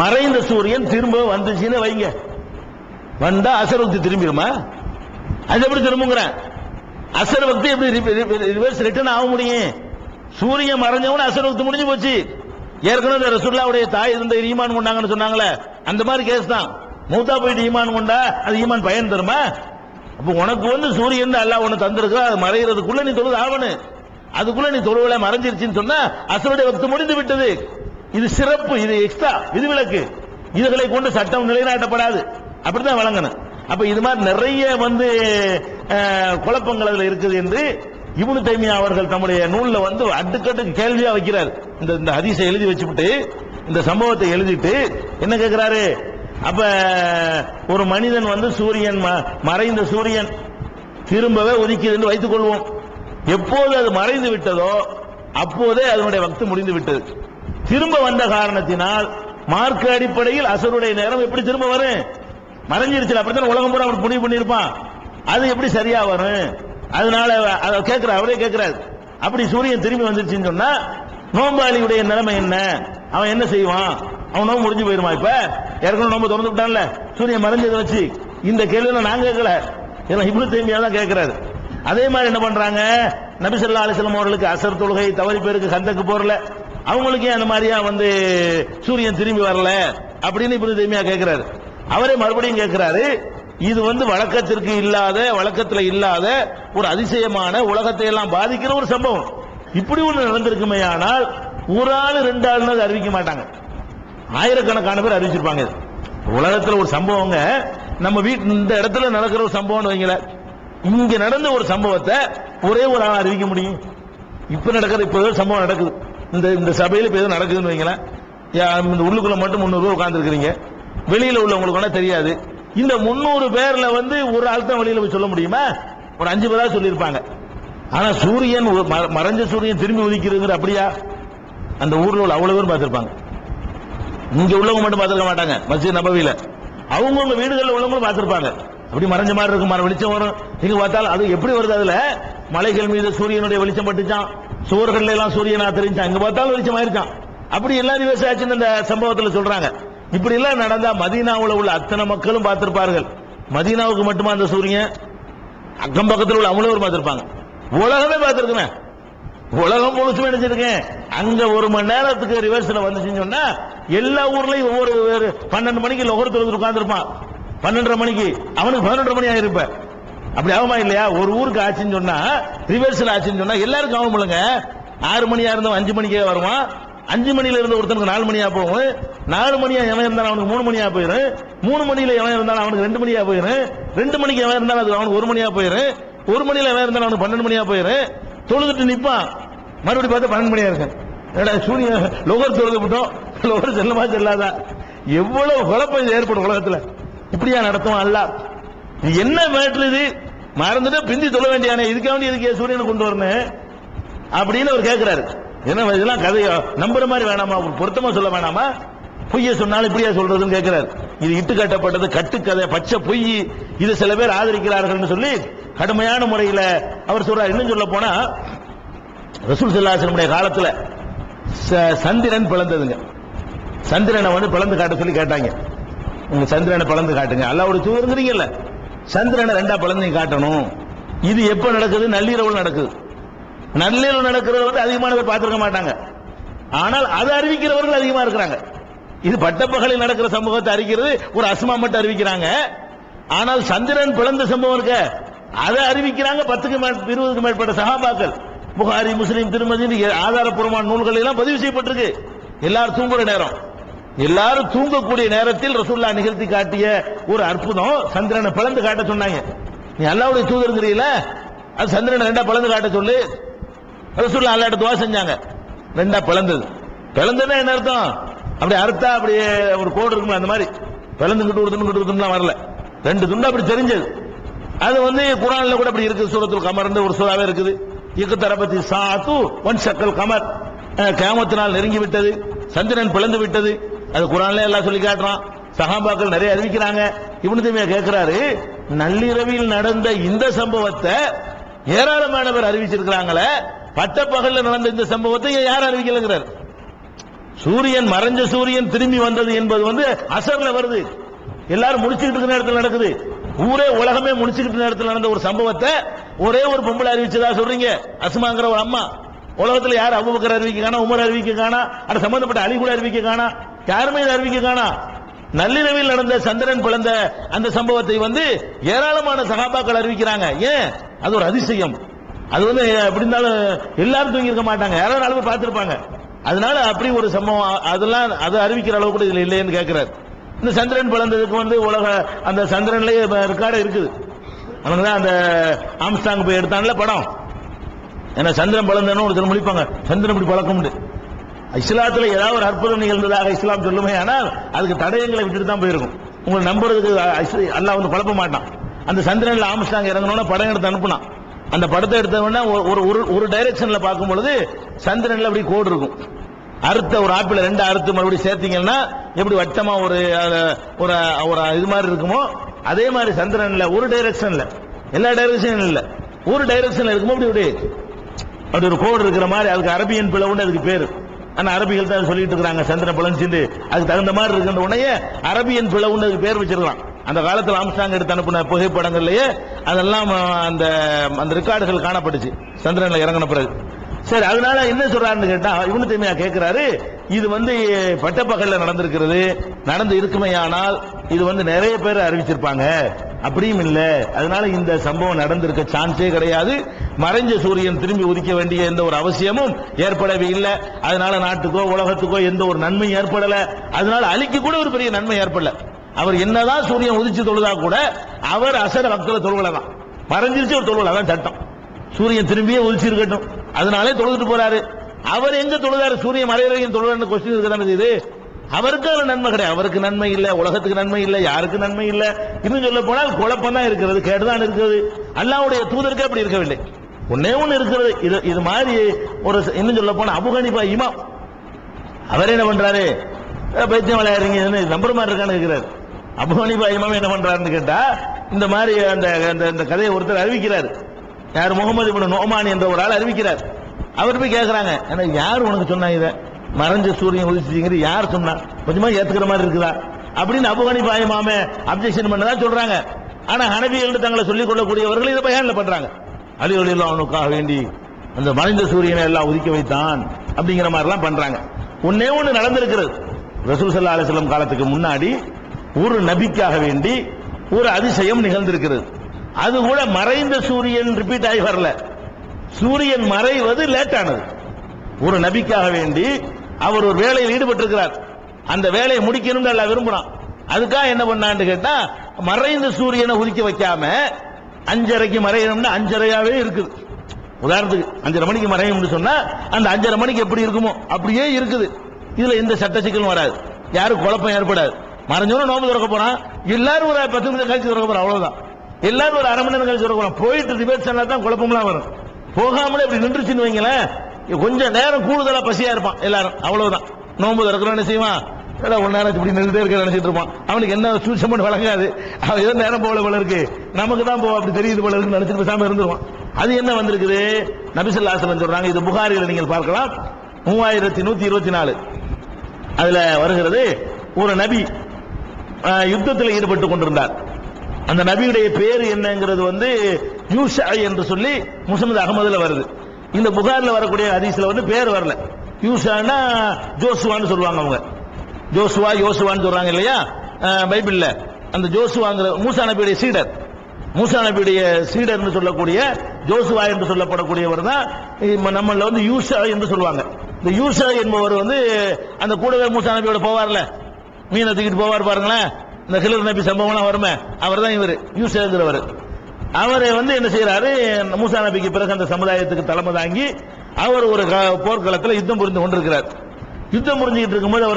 மறைந்த சூரியன் திரும்ப வந்துச்சுன்னு வைங்க. வந்தா அசர் வக்தி திரும்பிடுமா? அது எப்படி திரும்புங்கிறேன் அசர் வக்தி எப்படி ரிவர்ஸ் ரிட்டர்ன் ஆக முடியும்? சூரியன் மறைஞ்சவன அசர் வக்தி முடிஞ்சு போச்சு. ஏற்கனவே ரசுல்லாவுடைய தாய் இருந்த ஈமான் கொண்டாங்கன்னு சொன்னாங்களே அந்த மாதிரி கேஸ் தான். மூத்தா போயிட்டு ஈமான் கொண்டா அது ஈமான் பயன் தருமா? அப்ப உனக்கு வந்து சூரியன் எல்லாம் ஒன்று தந்திருக்கா? அது மறைகிறதுக்குள்ள நீ தொழுது ஆகணும். அதுக்குள்ள நீ தொழுவல மறைஞ்சிருச்சுன்னு சொன்னா அசருடைய பக்தி முடிந்து விட்டது. இது சிறப்பு இது எக்ஸ்ட்ரா இது விளக்கு. இதுகளை கொண்டு சட்டம் நிலைநாட்டப்படாது. அப்படிதான் வழங்கணும். அப்ப இது மாதிரி நிறைய வந்து குழப்பங்கள் அதில் இருக்குது என்று இவனு தைமியா அவர்கள் தம்முடைய நூலில் வந்து அடுக்கட்டுக்கு கேள்வியா வைக்கிறார். இந்த இந்த ஹதீஸை எழுதி வச்சுவிட்டு இந்த சம்பவத்தை எழுதிட்டு என்ன கேட்கிறாரு அப்ப ஒரு மனிதன் வந்து சூரியன் ம- மறைந்த சூரியன் திரும்பவே உதிக்குது என்று வைத்துக் கொள்வோம் எப்போது அது மறைந்து விட்டதோ அப்போதே அதனுடைய வக்து முடிந்து விட்டது. திரும்ப வந்த காரணத்தினால் மார்க்க அடிப்படையில் அசருடைய நேரம் எப்படி திரும்ப வரும்? மறைஞ்சிருச்சு அப்படித்தான் உலகம் பூரா அவர் முடிவு பண்ணியிருப்பான். அது எப்படி சரியா வரும்? அதனால அதை கேட்கிற அவரே கேட்கிறாரு. அப்படி சூரியன் திரும்பி வந்துருச்சுன்னு சொன்னா நோம்பாளியுடைய நிலைமை என்ன? அவன் என்ன செய்வான்? அவன் நோம்பு முடிஞ்சு போயிருமா இப்ப? ஏற்கனவே நோம்பு திறந்து விட்டான்ல. சூரியன் மறைஞ்சதை வச்சு இந்த கேள்வியில நான் கேட்கல. ஏன்னா இப்படி தைமியா தான் கேட்கிறாரு. அதே மாதிரி என்ன பண்றாங்க? நபிசல்லா ஸல்லல்லாஹு அவர்களுக்கு அசர் தொழுகை தவறி பேருக்கு கந்தக்கு போறல. அவங்களுக்கு ஏன் அந்த மாதிரியா வந்து சூரியன் திரும்பி வரல அப்படின்னு இப்படி தைமியா கேட்கிறாரு அவரே மறுபடியும் கேட்கிறாரு இது வந்து வழக்கத்திற்கு இல்லாத வழக்கத்துல இல்லாத ஒரு அதிசயமான உலகத்தை எல்லாம் பாதிக்கிற ஒரு சம்பவம். இப்படி ஒண்ணு நடந்திருக்குமே ஆனால் ஒரு ஆள் ரெண்டு ஆள் அறிவிக்க மாட்டாங்க. ஆயிரக்கணக்கான பேர் அறிவிச்சிருப்பாங்க உலகத்தில் உலகத்துல ஒரு சம்பவங்க நம்ம வீட்டு இந்த இடத்துல நடக்கிற ஒரு சம்பவம்னு வைங்கள இங்க நடந்த ஒரு சம்பவத்தை ஒரே ஒரு ஆள் அறிவிக்க முடியும். இப்ப நடக்கிற இப்ப சம்பவம் நடக்குது. இந்த இந்த சபையில் இப்போ எதுவும் நடக்குதுன்னு வைங்களேன். யா, இந்த உள்ளுக்குள்ள மட்டும் முந்நூறு பேர் வெளியில் உள்ளவங்களுக்கு வேணா தெரியாது. இந்த முந்நூறு பேர்ல வந்து ஒரு ஆள் தான் போய் சொல்ல முடியுமா? ஒரு அஞ்சு பேரா சொல்லியிருப்பாங்க. ஆனா சூரியன் ஒரு மறைஞ்ச சூரியன் திரும்பி உதிக்கிறதுங்கிற அப்படியா? அந்த ஊர்ல உள்ள அவ்வளவு பேர் பார்த்திருப்பாங்க. இங்க உள்ளவங்க மட்டும் பார்த்திருக்க மாட்டாங்க. மசித் நபவியில அவங்கவுங்க வீடுகளில் உள்ளவங்களும் பார்த்திருப்பாங்க. அப்படி மறைஞ்ச மாதிரி இருக்கும் வெளிச்சம் வரும். நீங்க பார்த்தாலும் அது எப்படி வருது அதுல? மலைகள் மீது சூரியனுடைய வெளிச்சம் பட்டுச்சான் சுவர்கள் எல்லாம் சூரியனா தெரிஞ்சான். இங்க பார்த்தாலும் வெளிச்சம் ஆயிருச்சான் அப்படி எல்லா விவசாயிச்சுன்னு இந்த சம்பவத்துல சொல்றாங்க. இப்படி எல்லாம் நடந்தா மதீனாவுல உள்ள அத்தனை மக்களும் பார்த்திருப்பார்கள். மதீனாவுக்கு மட்டுமா அந்த சூரியன்? அக்கம் பக்கத்தில் உள்ள அவ்வளவு பார்த்திருப்பாங்க உலகமே பார்த்திருக்குமே. உலகம் முழுசுமே நினைச்சிருக்கேன் அங்க ஒரு மணி நேரத்துக்கு ரிவர்ஸ்ல வந்துச்சுன்னு சொன்னா எல்லா ஊர்லயும் ஒவ்வொரு ஒரு பன்னெண்டு மணிக்கு ஒவ்வொருத்தர் தொழுது உட்கார்ந்துருப்பான். பன்னெண்டரை மணிக்கு. அவனுக்கு பதினொன்றரை மணி ஆயிருப்ப. அப்படி ஆகுமா இல்லையா? ஒரு ஊருக்கு ஆச்சுன்னு சொன்னா ரிவர்ஸ்ல ஆச்சுன்னு சொன்னா எல்லாருக்கும் ஆகும் இல்லைங்க ஆறு மணியா இருந்தவன் அஞ்சு மணிக்கே வருவான். அஞ்சு மணியில இருந்த ஒருத்தனுக்கு நாலு மணியா போகும். நாலு மணியா எவன் இருந்தாலும் அவனுக்கு மூணு மணியா போயிரும். மூணு மணியில எவன் இருந்தாலும் அவனுக்கு ரெண்டு மணியா போயிரும். ரெண்டு மணிக்கு எவன் இருந்தாலும் அது அவனுக்கு ஒரு மணியா போயிரும். ஒரு மணியில எவன் இருந்தாலும் அவனுக்கு பன்னெண்டு மணியா போயிரும். தொழுதுட்டு நிப்பான். மறுபடியும் பார்த்தா பன்னெண்டு மணியா இருக்கு ஏடா சூரியன் லோகர் தொழுது விட்டோம். லோகர் செல்லமா செல்லாதா? எவ்வளவு குழப்பம் ஏற்படும் உலகத்துல. இப்படியா நடத்தும் அல்ல? இது என்ன மேட்ரு இது? மறந்துட்டு பிந்தி சொல்ல வேண்டியானே இதுக்காக வேண்டி இதுக்கு சூரியனை கொண்டு வரணும்? அப்படின்னு அவர் கேட்கிறாரு என்ன இதெல்லாம் கதையோ? நம்புற மாதிரி வேணாமா? அவர் பொருத்தமா சொல்ல வேணாமா? பொய்ய சொன்னாலும் இப்படியா சொல்றதுன்னு கேட்கிறாரு இது இட்டு கட்டப்பட்டது கட்டுக்கதை பச்சை பொய். இது சில பேர் ஆதரிக்கிறார்கள்னு சொல்லி கடுமையான முறையில் அவர் சொல்றார். இன்னும் சொல்ல போனா ரசூல் சல்லாசனுடைய காலத்துல ச- சந்திரன் பிளந்ததுங்க சந்திரனை வந்து பிளந்து காட்ட சொல்லி கேட்டாங்க. உங்க சந்திரனை பிளந்து காட்டுங்க. அல்லாவோட தூருங்கிறீங்கல்ல சந்திரனை ரெண்டா பிளந்து காட்டணும். இது எப்ப நடக்குது? நள்ளிரவு நடக்குது. நள்ளிரவு நடக்கிறது வந்து அதிகமான பேர் பார்த்துருக்க மாட்டாங்க. ஆனால் அதை அறிவிக்கிறவர்கள் அதிகமா இருக்கிறாங்க. இது பட்டப்பகலில் நடக்கிற சம்பவத்தை அறிக்கிறது ஒரு அஸ்மா மட்டும் அறிவிக்கிறாங்க. ஆனால் சந்திரன் பிளந்த சம்பவம் இருக்க. அதை அறிவிக்கிறாங்க. பத்துக்கு இருபதுக்கு மேற்பட்ட சகாபாக்கள் புகாரி முஸ்லீம் திருமதி ஆதாரப்பூர்வமான நூல்கள் எல்லாம் பதிவு செய்யப்பட்டிருக்கு. எல்லாரும் தூங்குற நேரம். எல்லாரும் தூங்கக்கூடிய நேரத்தில் ரசூல்லா நிகழ்த்தி காட்டிய ஒரு அற்புதம். சந்திரனை பிளந்து காட்ட சொன்னாங்க. நீ அல்லாவுடைய தூதருங்கிறீல அது சந்திரனை ரெண்டா பிளந்து காட்ட சொல்லு. ரசூல்லா அல்லாட்ட துவா செஞ்சாங்க. ரெண்டா பிளந்தது. பிளந்ததுன்னா என்ன அர்த்தம்? அப்படி அறுத்தா அப்படியே ஒரு கோடு இருக்குமே அந்த மாதிரி. பிளந்துங்கிட்டு ஒரு துண்டு துண்டுலாம் வரல. ரெண்டு துண்டு அப்படி தெரிஞ்சது. அது வந்து குரான்ல கூட அப்படி இருக்குது. சூரத்துல் கமர்ந்து ஒரு சூறாவே இருக்குது. இக்கு தரபத்தி சாத்து ஒன் சக்கல் கமர். கேமத்தினால் நெருங்கி விட்டது. சந்திரன் பிளந்து விட்டது. அது குரான்ல எல்லாம் சொல்லி காட்டுறான். சகாபாக்கள் நிறைய அறிவிக்கிறாங்க. இவனுக்குமே கேட்கிறாரு நள்ளிரவில் நடந்த இந்த சம்பவத்தை ஏராளமானவர் அறிவிச்சிருக்கிறாங்களே பட்ட பகல்ல நடந்த இந்த சம்பவத்தை யார் அறிவிக்கலங்கிறார். சூரியன் மறைஞ்ச சூரியன் திரும்பி வந்தது என்பது வந்து அசர்ல வருது. எல்லாரும் முடிச்சுக்கிட்டு இருக்கிற நேரத்தில் நடக்குது. ஊரே உலகமே முடிச்சுக்கிட்டு நேரத்தில் நடந்த ஒரு சம்பவத்தை ஒரே ஒரு பொம்பளை அறிவிச்சதா சொல்றீங்க. அசுமாங்கிற ஒரு அம்மா. உலகத்துல யார் அபுபக்கர் அறிவிக்க காணா உமர் அறிவிக்க காணா அது சம்பந்தப்பட்ட அலி கூட அறிவிக்க காணா. யாருமே இதை அறிவிக்க காணா? நள்ளிரவில் நடந்த சந்திரன் பிளந்த அந்த சம்பவத்தை வந்து ஏராளமான சகாபாக்கள் அறிவிக்கிறாங்க. ஏன்? அது ஒரு அதிசயம். அது வந்து எப்படி இருந்தாலும் எல்லாரும் தூங்கி இருக்க மாட்டாங்க யாராவது அளவு பார்த்துருப்பாங்க. அதனால அப்படி ஒரு சம்பவம் அதெல்லாம் அது அறிவிக்கிற அளவு கூட இதுல இல்லைன்னு கேட்கிறார் இந்த சந்திரன் பிறந்ததுக்கு வந்து உலக அந்த சந்திரன்லயே ரெக்கார்டு இருக்குது. அவனுக்கு தான் அந்த ஆம்ஸ்டாங் போய் எடுத்தான்ல படம். ஏன்னா சந்திரன் பிளந்தன்னு ஒருத்தர் முடிப்பாங்க சந்திரன் இப்படி பழக்கம் இஸ்லாத்துல ஏதாவது ஒரு அற்புதம் நிகழ்ந்ததாக இஸ்லாம் சொல்லுமே ஆனால் அதுக்கு தடயங்களை விட்டுட்டு தான் போயிருக்கும். உங்களை நம்புறதுக்கு அல்லாஹ் வந்து குழப்ப மாட்டான். அந்த சந்திரன்ல ஆம்ஸ்டாங் இறங்கணும்னா படம் எடுத்து அனுப்புனான். அந்த படத்தை எடுத்தவொடனே ஒரு- ஒரு ஒரு ஒரு டைரக்ஷன்ல பார்க்கும் பொழுது சந்திரன்ல அப்படி கோடு இருக்கும். அறுத்த ஒரு ஆப்பிள் ரெண்டு அறுத்து மறுபடியும் சேர்த்தீங்கன்னா எப்படி வட்டமா ஒரு ஒரு ஒரு இது மாதிரி இருக்குமோ அதே மாதிரி சந்திரன்ல ஒரு டைரக்ஷன்ல எல்லா டைரக்ஷனும் இல்ல. ஒரு டைரக்ஷன்ல இருக்குமோ அப்படி அப்படி ஒரு கோடு இருக்கிற மாதிரி அதுக்கு அரபியன் பிளவுன்னு அதுக்கு பேரு. ஆனா அரபிகள் தான் சொல்லிட்டு இருக்காங்க சந்திர பிளஞ்சிந்து அதுக்கு தகுந்த மாதிரி இருக்கின்ற உடனே அரபியன் பிளவுன்னு பேர் வச்சிருக்கலாம் அந்த காலத்தில் ஆம்ஸ்டாங் எடுத்து அனுப்பின புகைப்படங்கள்லயே அதெல்லாம் அந்த அந்த ரெக்கார்டுகள் காணப்பட்டுச்சு. சந்திரன்ல இறங்கின பிறகு. சரி அதனால என்ன சொல்றாருன்னு கேட்டா இவனு தீமையா கேட்கிறாரு இது வந்து பட்டப்பகல்ல நடந்திருக்கிறது நடந்து இருக்குமேயானால் இது வந்து நிறைய பேர் அறிவிச்சிருப்பாங்க. அப்படியும் இல்லை. அதனால இந்த சம்பவம் நடந்திருக்க சான்ஸே கிடையாது. மறைஞ்ச சூரியன் திரும்பி உதிக்க வேண்டிய எந்த ஒரு அவசியமும் ஏற்படவே இல்லை. அதனால நாட்டுக்கோ உலகத்துக்கோ எந்த ஒரு நன்மையும் ஏற்படல. அதனால அழிக்க கூட ஒரு பெரிய நன்மை ஏற்படல. அவர் என்னதான் சூரியன் உதிச்சு தொழுதா கூட அவர் அசர பக்தல தொழுகலாம் மறைஞ்சிருச்சு ஒரு தொழுகல தான் சட்டம். சூரியன் திரும்பியே உதிச்சிருக்கட்டும் அதனாலே தொழுதுட்டு போறாரு. அவர் எங்க தொழுதாரு? சூரியன் மறைவரையும் தொழுதான்னு கொஸ்டின் இருக்குதானே இது அவருக்கு அதுல நன்மை கிடையாது. அவருக்கு நன்மை இல்ல உலகத்துக்கு நன்மை இல்ல யாருக்கு நன்மை இல்ல? இன்னும் சொல்ல போனால் குழப்பம் தான் இருக்கிறது கேடுதான் இருக்கிறது. அல்லாவுடைய தூதருக்கு அப்படி இருக்கவில்லை. ஒன்னே ஒண்ணு இருக்கிறது. இது இது மாதிரி ஒரு இன்னும் சொல்ல போனா அபுகணிப்பா இமா அவர் என்ன பண்றாரு? பைத்தியம் விளையாடுறீங்க. நம்பர் மாதிரி இருக்கான்னு இருக்கிறார் அபுகணிப்பா இமாம் என்ன பண்றாருன்னு கேட்டா இந்த மாதிரி அந்த அந்த- இந்த கதையை ஒருத்தர் அறிவிக்கிறார். யார் முகமது இப்னு நோமானி என்ற ஒரு ஆள் அறிவிக்கிறார். அவர் போய் கேட்கிறாங்க எனக்கு யார் உனக்கு சொன்னாங்க இதை? மறைஞ்ச சூரியன் உதிச்சுங்கிறது யார் சொன்னா? கொஞ்சமா ஏத்துக்கிற மாதிரி இருக்குதா? அப்படின்னு அபுகணி பாயமாமே அப்ஜெக்ஷன் பண்ணதா சொல்றாங்க. ஆனா ஹனபிகள் தங்களை சொல்லிக் கொள்ளக்கூடியவர்கள் இதை பயன்ல பண்றாங்க. அலி அலிலாம் அவனுக்காக வேண்டி அந்த மறைந்த சூரியனை எல்லாம் உதிக்க வைத்தான் அப்படிங்கிற மாதிரிலாம் பண்றாங்க. ஒன்னே ஒன்று நடந்திருக்கிறது. ரசூல் சல்லா அலிஸ்லாம் காலத்துக்கு முன்னாடி ஒரு நபிக்காக வேண்டி ஒரு அதிசயம் நிகழ்ந்திருக்கிறது. அது கூட மறைந்த சூரியன் ரிப்பீட் ஆகி வரல. சூரியன் மறைவது லேட் ஆனது. ஒரு நபிக்காக வேண்டி அவர் ஒரு வேலையில் ஈடுபட்டிருக்கிறார். அந்த வேலையை முடிக்கணும்னு எல்லாம் விரும்புறான். அதுக்காக என்ன பண்ணான்னு கேட்டா மறைந்த சூரியனை உதிக்க வைக்காம அஞ்சரைக்கு மறையணும்னா அஞ்சரையாவே இருக்குது. உதாரணத்துக்கு அஞ்சரை மணிக்கு மறையும்னு சொன்னா அந்த அஞ்சரை மணிக்கு எப்படி இருக்குமோ அப்படியே இருக்குது. இதுல எந்த சட்ட சிக்கலும் வராது. யாரும் குழப்பம் ஏற்படாது. மறைஞ்சோட நோம்பு திறக்க போறான். எல்லாரும் ஒரு பத்து நிமிஷம் கழிச்சு திறக்க போறான் அவ்வளவுதான். எல்லாரும் ஒரு அரை மணி நேரம் கழிச்சு திறக்க போறான். போயிட்டு டிபேட் சொன்னா தான் குழப்பம்லாம் வரும். போகாமலே இப்படி நின்றுச்சுன்னு வைங்களேன் கொஞ்சம் நேரம் கூடுதலா பசியா இருப்பான் எல்லாரும். அவ்வளவுதான். நோம்பு திறக்கிறோம் என்ன செய்வான்? ஏதோ ஒரு நேரம் இப்படி நின்றுட்டே இருக்க நினைச்சிட்டு இருப்பான். அவனுக்கு என்ன சூட்சம் வழங்காது. அவன் ஏதோ நேரம் போல போல இருக்கு. நமக்கு தான் போவோம் அப்படி தெரியுது போல இருக்குன்னு நினைச்சிட்டு பேசாம இருந்துருவான். அது என்ன வந்திருக்குது? நபிசல்லாசலம் சொல்றாங்க இது புகாரியில் நீங்கள் பார்க்கலாம். மூவாயிரத்தி நூத்தி இருபத்தி நாலு. அதுல வருகிறது ஒரு நபி யுத்தத்தில் ஈடுபட்டு கொண்டிருந்தார். அந்த நபியுடைய பேர் என்னங்கிறது வந்து யூஷா என்று சொல்லி முசமது அகமதுல வருது. இந்த புகாரில் வரக்கூடிய ஹதீஸில் வந்து பேர் வரல. யூசானா ஜோசுவான்னு சொல்லுவாங்க அவங்க. ஜோசுவா யோசுவான்னு சொல்றாங்க இல்லையா? பைபிளில். அந்த ஜோசுவாங்கிற மூசா நபியுடைய சீடர். மூசா நபியுடைய சீடர்னு சொல்லக்கூடிய ஜோசுவா என்று சொல்லப்படக்கூடியவர் தான் நம்மள வந்து யூசா என்று சொல்லுவாங்க. இந்த யூசா என்பவர் வந்து அந்த கூடவே மூசா நபியோட போவார்ல. மீனை தூக்கிட்டு போவார் பாருங்களேன். இந்த ஹிலர் நபி சம்பவம்லாம் வருமே. அவர் தான் இவர். யூசாங்கிறவர். அவர் வந்து என்ன செய்யறாரு மூசா நபிக்கு பிறகு அந்த சமுதாயத்துக்கு தலைமை தாங்கி அவர் ஒரு போர்க்களத்தில் யுத்தம் புரிந்து கொண்டிருக்கிறார். யுத்தம் புரிஞ்சுக்கிட்டு இருக்கும்போது அவர்